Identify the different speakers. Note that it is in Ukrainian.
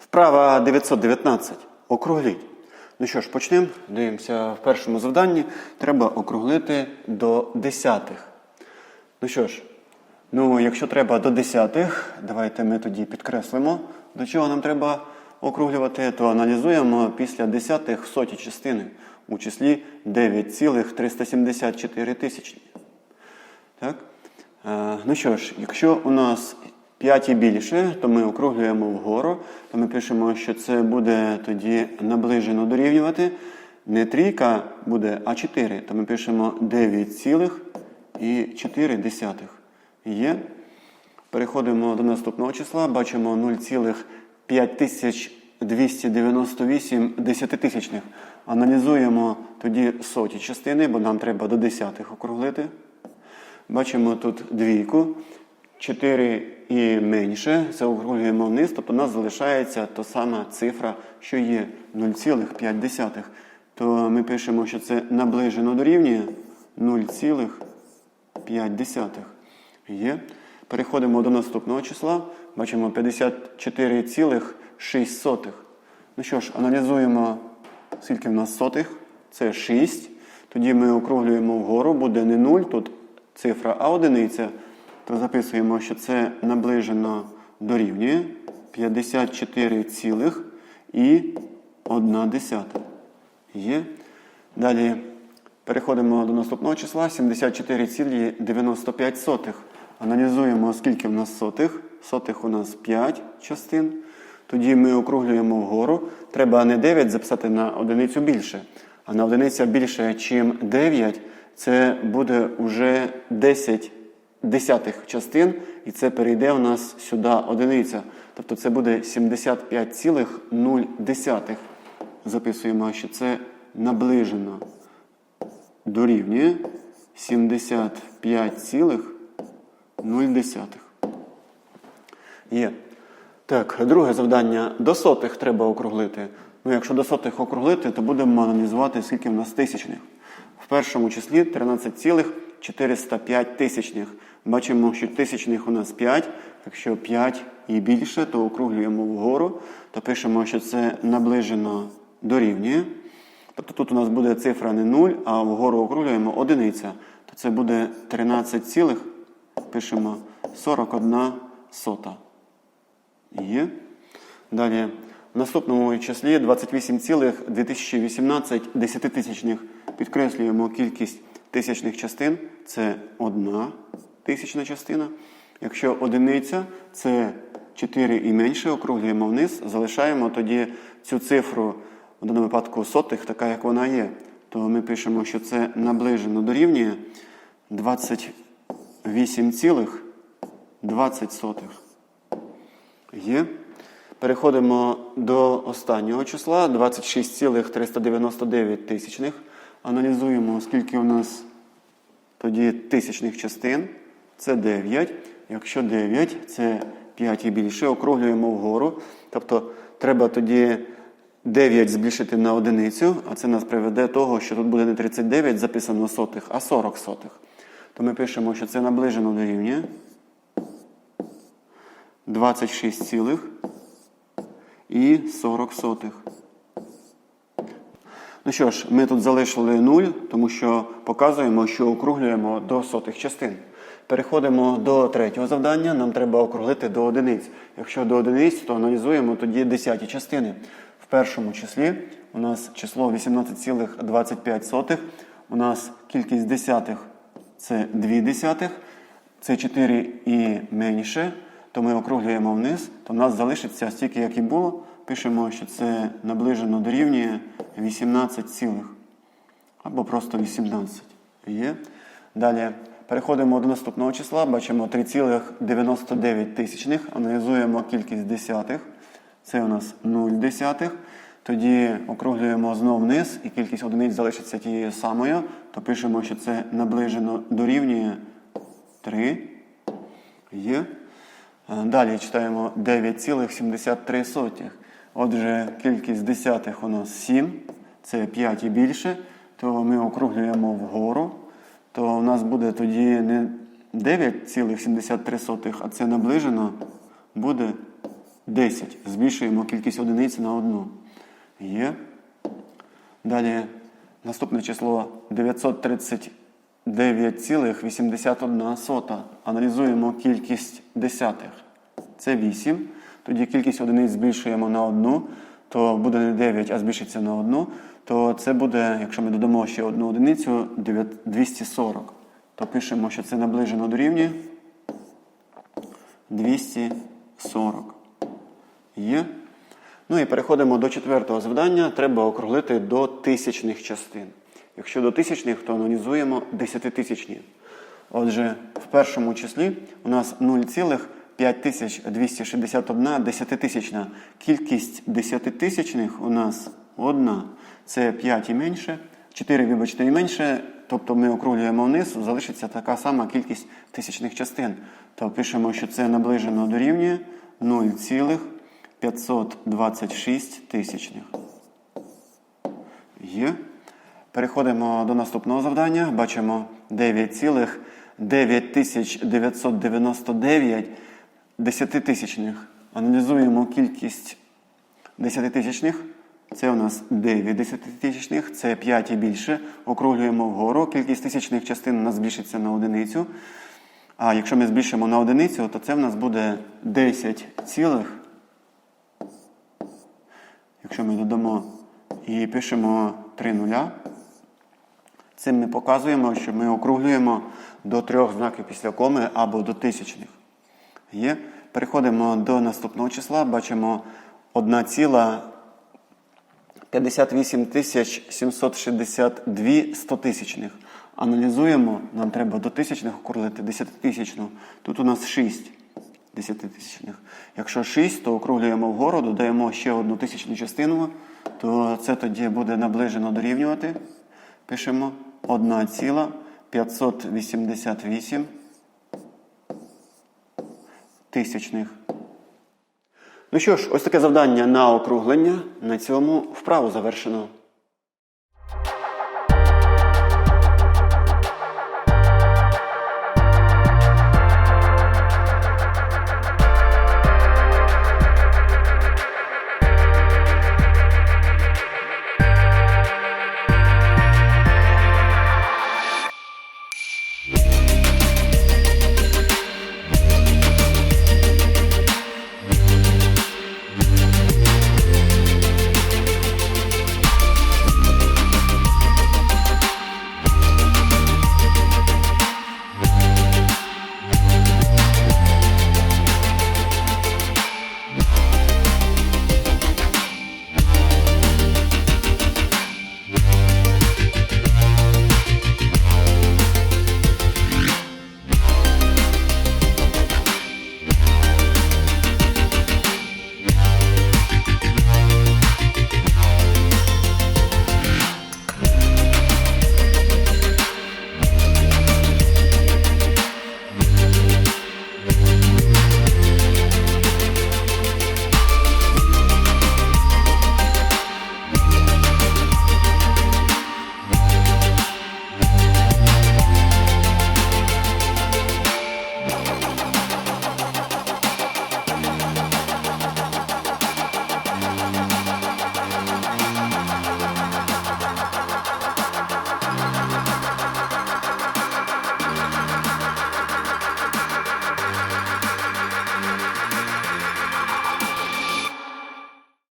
Speaker 1: Вправа 919. Округліть. Ну що ж, почнемо. Дивимося в першому завданні. Треба округлити до десятих. Ну що ж, ну якщо треба до десятих, давайте ми тоді підкреслимо, до чого нам треба округлювати, то аналізуємо після десятих соті частини у числі 9,374 тисячні. Так? Е, ну що ж, якщо у нас 5 і більше, то ми округлюємо вгору, то ми пишемо, що це буде тоді наближено дорівнювати. Не трійка буде, а 4. То ми пишемо 9,4. Є. Переходимо до наступного числа, бачимо 0,5298 десятитисячних. Аналізуємо тоді соті частини, бо нам треба до десятих округлити. Бачимо тут двійку. 4 і менше, заокруглюємо вниз, тобто у нас залишається та сама цифра, що є 0,5. То ми пишемо, що це наближено дорівнює 0,5. Є. Переходимо до наступного числа. Бачимо 54,6. Ну що ж, аналізуємо, скільки в нас сотих. Це 6. Тоді ми округлюємо вгору, буде не 0, тут цифра, а одиниця то записуємо, що це наближено дорівнює 54,1. Є. Далі переходимо до наступного числа 74,95. Аналізуємо, скільки в нас сотих. Сотих у нас 5 частин. Тоді ми округлюємо вгору. Треба не 9 записати на одиницю більше. А на одиниця більше, ніж 9, це буде вже 10 десятих частин, і це перейде у нас сюди одиниця. Тобто це буде 75,0. Записуємо, що це наближено дорівнює 75,0. Є. Так, друге завдання. До сотих треба округлити. Ну, якщо до сотих округлити, то будемо аналізувати, скільки в нас тисячних. В першому числі 13,405 тисячних. Бачимо, що тисячних у нас 5. Якщо 5 і більше, то округлюємо вгору, то пишемо, що це наближено дорівнює. Тобто тут у нас буде цифра не 0, а вгору округлюємо одиниця. То це буде 13, цілих, пишемо 41 сота. Є. Далі. В наступному числі 28,2018 десятитисячних. Підкреслюємо кількість тисячних частин. Це одна тисячна частина. Якщо одиниця, це 4 і менше, округлюємо вниз, залишаємо тоді цю цифру в даному випадку сотих, така як вона є. То ми пишемо, що це наближено дорівнює 28,20. Є. Переходимо до останнього числа 26,399 тисячних. Аналізуємо, скільки у нас тоді тисячних частин. Це 9. Якщо 9, це 5 і більше, округлюємо вгору. Тобто треба тоді 9 збільшити на одиницю, а це нас приведе до того, що тут буде не 39 записано сотих, а 40 сотих. То ми пишемо, що це наближено до рівня 26 цілих і 40 сотих. Ну що ж, ми тут залишили 0, тому що показуємо, що округлюємо до сотих частин. Переходимо до третього завдання. Нам треба округлити до одиниць. Якщо до одиниць, то аналізуємо тоді десяті частини. В першому числі у нас число 18,25. У нас кількість десятих це 2 десятих, це 4 і менше, то ми округлюємо вниз, то у нас залишиться стільки, як і було. Пишемо, що це наближено дорівнює 18 цілих. Або просто 18. Є. Далі переходимо до наступного числа. Бачимо 3,99 тисячних. Аналізуємо кількість десятих. Це у нас 0 десятих. Тоді округлюємо знову вниз, і кількість одиниць залишиться тією самою. То пишемо, що це наближено дорівнює 3. Є. Далі читаємо 9,73. Отже, кількість десятих у нас 7, це 5 і більше, то ми округлюємо вгору, то у нас буде тоді не 9,73, а це наближено буде 10. Збільшуємо кількість одиниць на одну. Є. Далі наступне число 939,81. Аналізуємо кількість десятих. Це 8. Тоді кількість одиниць збільшуємо на одну, то буде не 9, а збільшиться на одну. То це буде, якщо ми додамо ще одну одиницю, 240. То пишемо, що це наближено до рівня 240. Є. Ну і переходимо до четвертого завдання. Треба округлити до тисячних частин. Якщо до тисячних, то аналізуємо десятитисячні. Отже, в першому числі у нас 0,5261 десятитисячна. Кількість десятитисячних у нас одна. Це 5 і менше. 4, вибачте, і менше. Тобто ми округлюємо вниз, залишиться така сама кількість тисячних частин. То пишемо, що це наближено до рівня 0,526 тисячних. Є. Переходимо до наступного завдання. Бачимо 9,9999 десятитисячних. Аналізуємо кількість десятитисячних. Це у нас 9 десятитисячних, це 5 і більше. Округлюємо вгору. Кількість тисячних частин у нас збільшиться на одиницю. А якщо ми збільшимо на одиницю, то це в нас буде 10 цілих. Якщо ми додамо і пишемо 3 нуля, цим ми показуємо, що ми округлюємо до трьох знаків після коми або до тисячних. Є. Переходимо до наступного числа. Бачимо 1 ціла 58 тисяч 762 стотисячних. Аналізуємо, нам треба до тисячних округлити 10 тисячну. Тут у нас 6 десятитисячних. Якщо 6, то округлюємо вгору, додаємо ще одну тисячну частину, то це тоді буде наближено дорівнювати. Пишемо 1,588 тисячних. Ну що ж, ось таке завдання на округлення. На цьому вправу завершено.